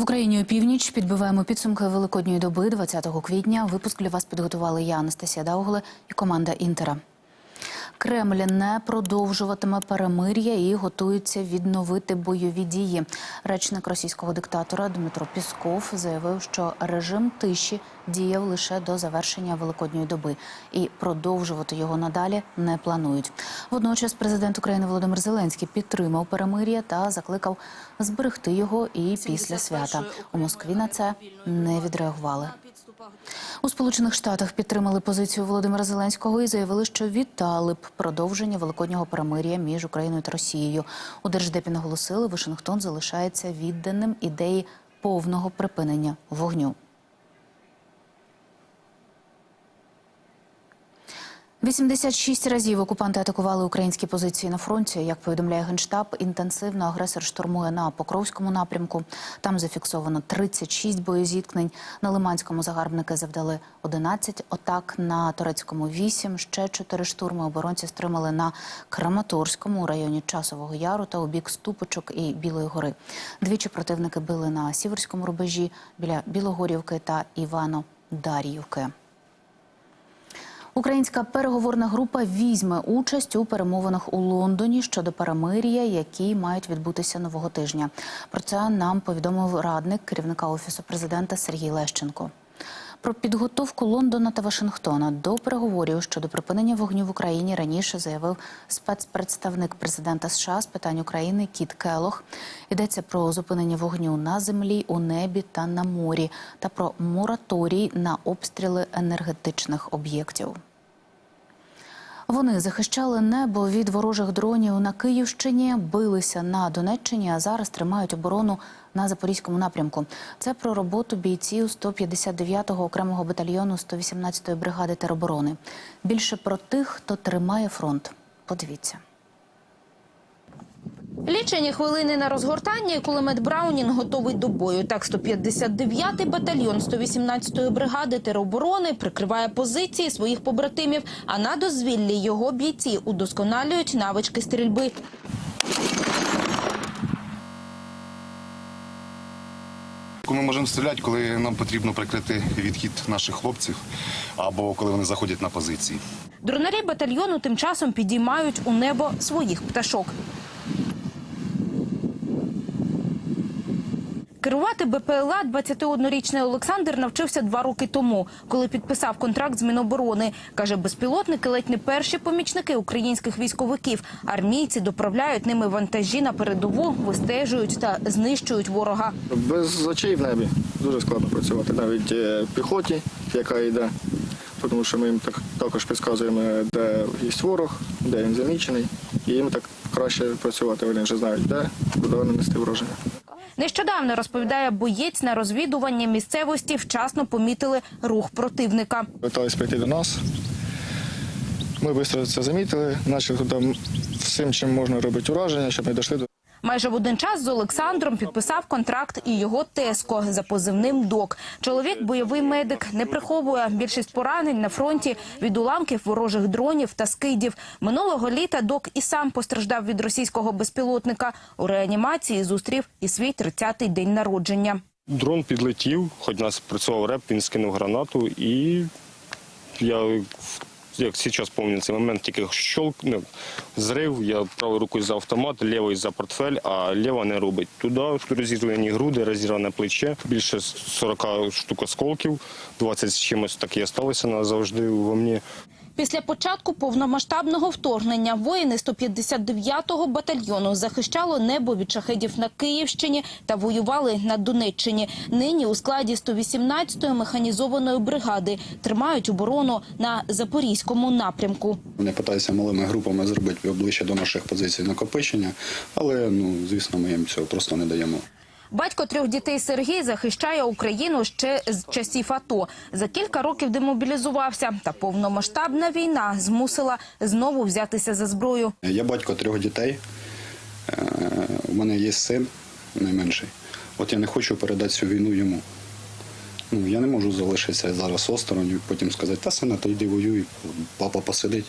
В Україні у північ підбиваємо підсумки Великодньої доби 20 квітня. Випуск для вас підготували я, Анастасія Даугле і команда Інтера. Кремль не продовжуватиме перемир'я і готується відновити бойові дії. Речник російського диктатора Дмитро Пісков заявив, що режим тиші діяв лише до завершення великодньої доби, і продовжувати його надалі не планують. Водночас, президент України Володимир Зеленський підтримав перемир'я та закликав зберегти його і після свята. У Москві на це не відреагували. У Сполучених Штатах підтримали позицію Володимира Зеленського і заявили, що вітали б продовження великоднього перемир'я між Україною та Росією. У держдепі наголосили, Вашингтон залишається відданим ідеї повного припинення вогню. 86 разів окупанти атакували українські позиції на фронті. Як повідомляє генштаб, інтенсивно агресор штурмує на Покровському напрямку. Там зафіксовано 36 боєзіткнень. На Лиманському загарбники завдали 11 атак. На Турецькому 8. Ще 4 штурми оборонці стримали на Краматорському у районі Часового Яру та у бік Ступочок і Білої гори. Двічі противники били на Сіверському рубежі біля Білогорівки та Івано-Дар'ївки. Українська переговорна група візьме участь у перемовинах у Лондоні щодо перемир'я, які мають відбутися нового тижня. Про це нам повідомив радник керівника офісу президента Сергій Лещенко. Про підготовку Лондона та Вашингтона до переговорів щодо припинення вогню в Україні раніше заявив спецпредставник президента США з питань України Кіт Келох. Йдеться про зупинення вогню на землі, у небі та на морі, та про мораторій на обстріли енергетичних об'єктів. Вони захищали небо від ворожих дронів на Київщині, билися на Донеччині, а зараз тримають оборону на запорізькому напрямку. Це про роботу бійців 159-го окремого батальйону 118-ї бригади тероборони. Більше про тих, хто тримає фронт. Подивіться. Лічені хвилини на розгортання і кулемет Браунінг готовий до бою. Так, 159-й батальйон 118-ї бригади тероборони прикриває позиції своїх побратимів, а на дозвіллі його бійці удосконалюють навички стрільби. Ми можемо стріляти, коли нам потрібно прикрити відхід наших хлопців або коли вони заходять на позиції. Дронарі батальйону тим часом підіймають у небо своїх пташок. Керувати БПЛА 21-річний Олександр навчився два роки тому, коли підписав контракт з Міноборони. Каже, безпілотники ледь не перші помічники українських військовиків. Армійці доправляють ними вантажі на передову, вистежують та знищують ворога. Без очей в небі дуже складно працювати, навіть е, піхоті, яка йде, тому що ми їм так, також підказуємо, де є ворог, де він замічений, і їм так краще працювати. Вони вже знають, де, куди нанести враження. Нещодавно розповідає боєць на розвідуванні місцевості. Вчасно помітили рух противника. Питались прийти до нас. Ми швидко це замітили, почали туди всім, чим можна робити ураження, щоб не дійшли до Майже в один час з Олександром підписав контракт і його теско за позивним ДОК. Чоловік, бойовий медик, не приховує більшість поранень на фронті від уламків ворожих дронів та скидів. Минулого літа ДОК і сам постраждав від російського безпілотника. У реанімації зустрів і свій 30-й день народження. Дрон підлетів, хоч нас працював реп, він скинув гранату, і я, як зараз пам'ятаю цей момент, тільки щолкнув, зрив, я правою рукою за автомат, лівою за портфель, а ліва не робить. Туди розірвані груди, розірване плече, більше 40 штук осколків, 20 з чимось так і залишилося назавжди во мені. Після початку повномасштабного вторгнення воїни 159-го батальйону захищало небо від шахедів на Київщині та воювали на Донеччині. Нині у складі 118-ї механізованої бригади тримають оборону на запорізькому напрямку. Вони питаються малими групами зробити ближче до наших позицій накопичення, але ну звісно, ми їм цього просто не даємо. Батько трьох дітей Сергій захищає Україну ще з часів АТО. За кілька років демобілізувався, та повномасштабна війна змусила знову взятися за зброю. Я батько трьох дітей. Е, У мене є син найменший. От я не хочу передати цю війну йому. Ну, я не можу залишитися зараз осторонь і потім сказати, та сина, то йди воюй, папа посидить.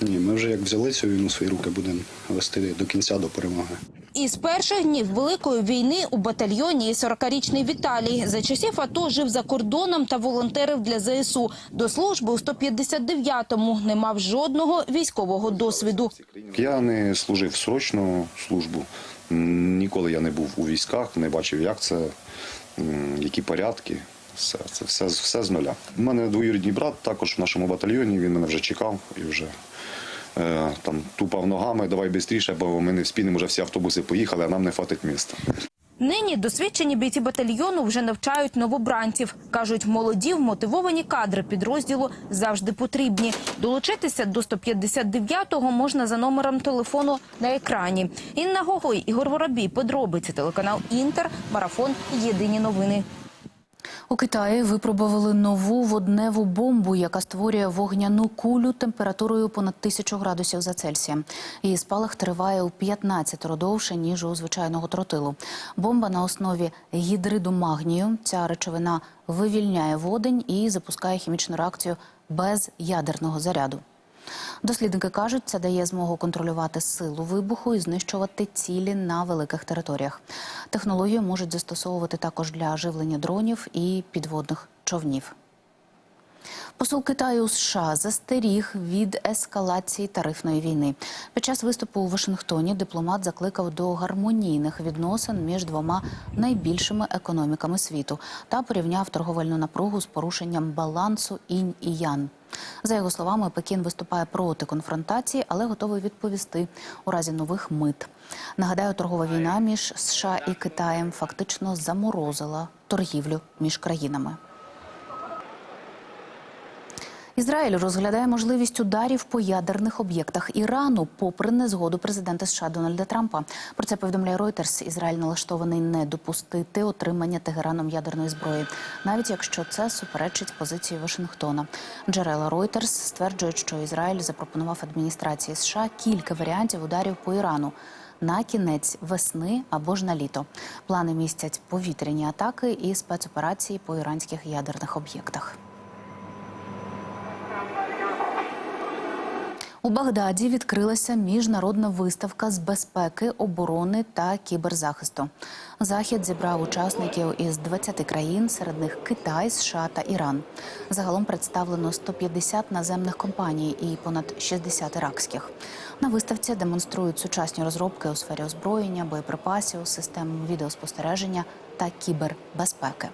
Ні, ми вже як взяли цю війну свої руки, будемо вести до кінця до перемоги. Із перших днів Великої війни у батальйоні 40-річний Віталій. За часів АТО жив за кордоном та волонтерив для ЗСУ. До служби у 159-му не мав жодного військового досвіду. Я не служив срочну службу. Ніколи я не був у військах, не бачив, як це, які порядки. Все, це все, все з нуля. У мене двоюрідний брат також в нашому батальйоні. Він мене вже чекав і вже там тупав ногами, давай швидше, бо ми не вспінемо, вже всі автобуси поїхали, а нам не хватить міста. Нині досвідчені бійці батальйону вже навчають новобранців. Кажуть, молоді вмотивовані кадри підрозділу завжди потрібні. Долучитися до 159-го можна за номером телефону на екрані. Інна Гогой, Ігор Воробій, подробиці, телеканал Інтер, Марафон, Єдині новини. У Китаї випробували нову водневу бомбу, яка створює вогняну кулю температурою понад тисячу градусів за Цельсієм. Її спалах триває у 15 довше, ніж у звичайного тротилу. Бомба на основі гідриду магнію. Ця речовина вивільняє водень і запускає хімічну реакцію без ядерного заряду. Дослідники кажуть, це дає змогу контролювати силу вибуху і знищувати цілі на великих територіях. Технологію можуть застосовувати також для живлення дронів і підводних човнів. Посол Китаю у США застеріг від ескалації тарифної війни. Під час виступу у Вашингтоні дипломат закликав до гармонійних відносин між двома найбільшими економіками світу та порівняв торговельну напругу з порушенням балансу інь і ян. За його словами, Пекін виступає проти конфронтації, але готовий відповісти у разі нових мит. Нагадаю, торгова війна між США і Китаєм фактично заморозила торгівлю між країнами. Ізраїль розглядає можливість ударів по ядерних об'єктах Ірану, попри незгоду президента США Дональда Трампа. Про це повідомляє Reuters. Ізраїль налаштований не допустити отримання Тегераном ядерної зброї, навіть якщо це суперечить позиції Вашингтона. Джерела Reuters стверджують, що Ізраїль запропонував адміністрації США кілька варіантів ударів по Ірану. На кінець весни або ж на літо плани містять повітряні атаки і спецоперації по іранських ядерних об'єктах. У Багдаді відкрилася міжнародна виставка з безпеки, оборони та кіберзахисту. Захід зібрав учасників із 20 країн, серед них Китай, США та Іран. Загалом представлено 150 наземних компаній і понад 60 іракських. На виставці демонструють сучасні розробки у сфері озброєння, боєприпасів, систем відеоспостереження та кібербезпеки.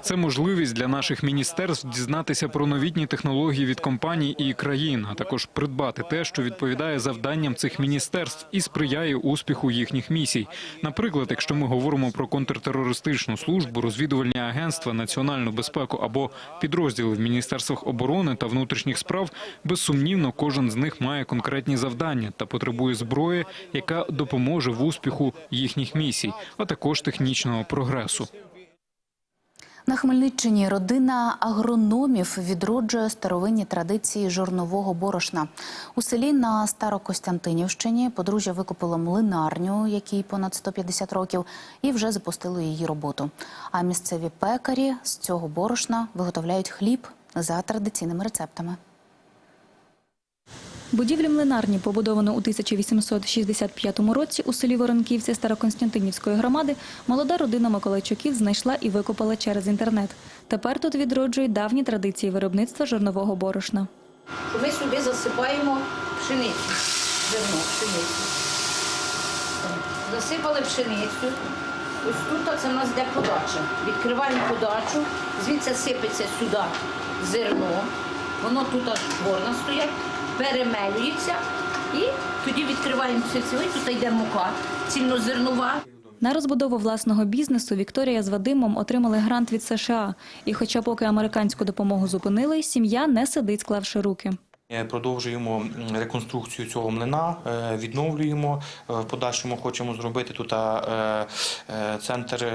Це можливість для наших міністерств дізнатися про новітні технології від компаній і країн, а також придбати те, що відповідає завданням цих міністерств і сприяє успіху їхніх місій. Наприклад, якщо ми говоримо про контртерористичну службу, розвідувальні агентства, національну безпеку або підрозділи в міністерствах оборони та внутрішніх справ, безсумнівно кожен з них має конкретні завдання та потребує зброї, яка допоможе в успіху їхніх місій, а також технічного прогресу. На Хмельниччині родина агрономів відроджує старовинні традиції жорнового борошна. У селі на Старокостянтинівщині подружжя викупило млинарню, якій понад 150 років, і вже запустило її роботу. А місцеві пекарі з цього борошна виготовляють хліб за традиційними рецептами. Будівлю млинарні побудовано у 1865 році у селі Воронківці Староконстантинівської громади. Молода родина Миколайчуків знайшла і викопала через інтернет. Тепер тут відроджують давні традиції виробництва жорнового борошна. Ми сюди засипаємо пшеницю, зерно, пшеницю. Засипали пшеницю. Ось тут це в нас йде подача. Відкриваємо подачу, звідси сипеться сюди зерно. Воно тут аж горна стоять, перемелюється і тоді відкриваємо сельцевий, тут йде мука, цільнозернова. На розбудову власного бізнесу Вікторія з Вадимом отримали грант від США. І хоча поки американську допомогу зупинили, сім'я не сидить, склавши руки. Е, Продовжуємо реконструкцію цього млина, е, відновлюємо. Е, В подальшому хочемо зробити тут центр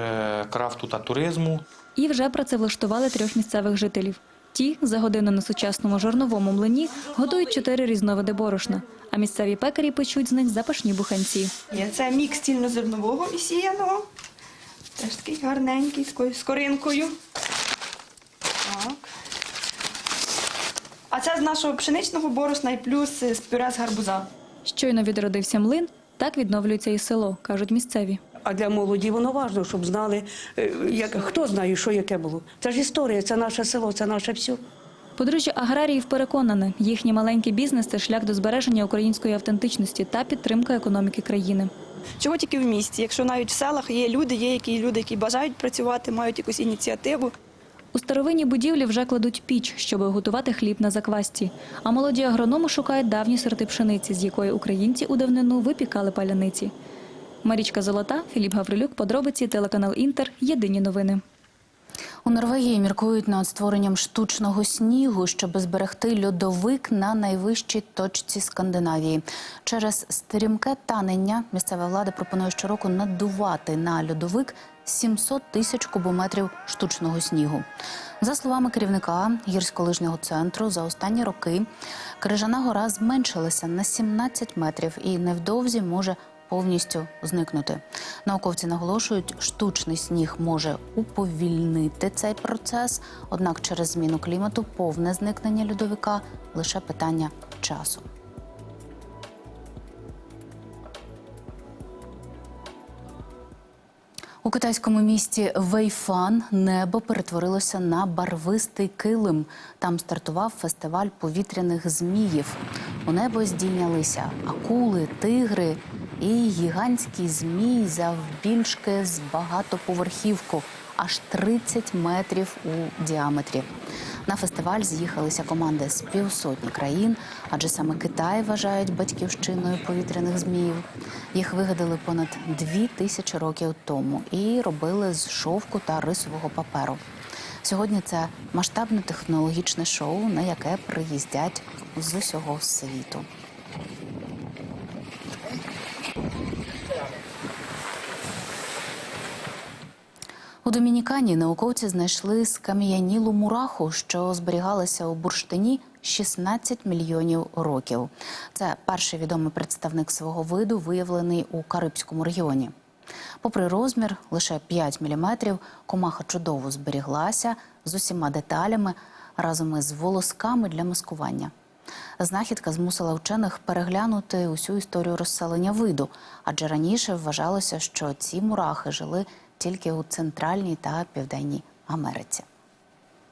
крафту та туризму. І вже працевлаштували трьох місцевих жителів. Ті за годину на сучасному жорновому млині готують чотири різновиди борошна, а місцеві пекарі печуть з них запашні буханці. Це мікс цільнозернового і сіяного. Теж такий гарненький, з такою скоринкою. Так. А А це з нашого пшеничного борошна і плюс е, з пюре з гарбуза. Щойно відродився млин, так відновлюється і село, кажуть місцеві. А для молоді воно важливо, щоб знали, е, як, хто знає, що яке було. Це ж історія, це наше село, це наше все. Подружжя аграріїв переконане, їхній маленький бізнес це шлях до збереження української автентичності та підтримка економіки країни. Чого тільки в місті? Якщо навіть в селах є люди, є які люди, які бажають працювати, мають якусь ініціативу. У старовинній будівлі вже кладуть піч, щоб готувати хліб на заквасті. А молоді агрономи шукають давні сорти пшениці, з якої українці у давнину випікали паляниці. Марічка Золота, Філіп Гаврилюк, подробиці, телеканал Інтер. Єдині новини. У Норвегії міркують над створенням штучного снігу, щоб зберегти льодовик на найвищій точці Скандинавії. Через стрімке танення місцева влада пропонує щороку надувати на льодовик 700 тисяч кубометрів штучного снігу. За словами керівника гірськолижнього центру, за останні роки Крижана гора зменшилася на 17 метрів і невдовзі може повністю зникнути. Науковці наголошують, штучний сніг може уповільнити цей процес, однак через зміну клімату повне зникнення льодовика лише питання часу. У китайському місті Вейфан небо перетворилося на барвистий килим. Там стартував фестиваль повітряних зміїв. У небо здійнялися акули, тигри і гігантський змій завбільшки з багатоповерхівку, аж 30 метрів у діаметрі. На фестиваль з'їхалися команди з півсотні країн, адже саме Китай вважають батьківщиною повітряних зміїв. Їх вигадали понад дві тисячі років тому і робили з шовку та рисового паперу. Сьогодні це масштабне технологічне шоу, на яке приїздять з усього світу. У Домінікані науковці знайшли скам'янілу мураху, що зберігалася у бурштині 16 мільйонів років. Це перший відомий представник свого виду, виявлений у Карибському регіоні. Попри розмір лише 5 міліметрів, комаха чудово зберіглася з усіма деталями разом із волосками для маскування. Знахідка змусила вчених переглянути усю історію розселення виду, адже раніше вважалося, що ці мурахи жили тільки у Центральній та Південній Америці.